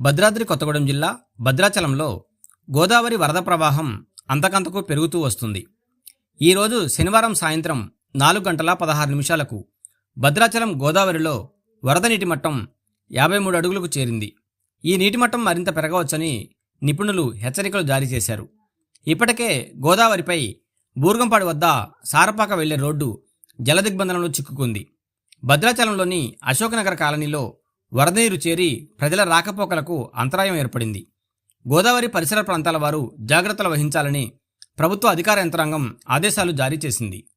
భద్రాద్రి కొత్తగూడెం జిల్లా భద్రాచలంలో గోదావరి వరద ప్రవాహం అంతకంతకు పెరుగుతూ వస్తుంది. ఈరోజు శనివారం సాయంత్రం నాలుగు గంటల పదహారు నిమిషాలకు భద్రాచలం గోదావరిలో వరద నీటి మట్టం యాభై మూడు అడుగులకు చేరింది. ఈ నీటి మట్టం మరింత పెరగవచ్చని నిపుణులు హెచ్చరికలు జారీ చేశారు. ఇప్పటికే గోదావరిపై బూర్గంపాడు వద్ద సారపాక వెళ్ళే రోడ్డు జలదిగ్బంధనంలో చిక్కుకుంది. భద్రాచలంలోని అశోకనగర్ కాలనీలో వరదనీరు చేరి ప్రజల రాకపోకలకు అంతరాయం ఏర్పడింది. గోదావరి పరిసర ప్రాంతాల వారు జాగ్రత్తలు వహించాలని ప్రభుత్వ అధికార యంత్రాంగం ఆదేశాలు జారీ చేసింది.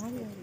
Oh, yeah.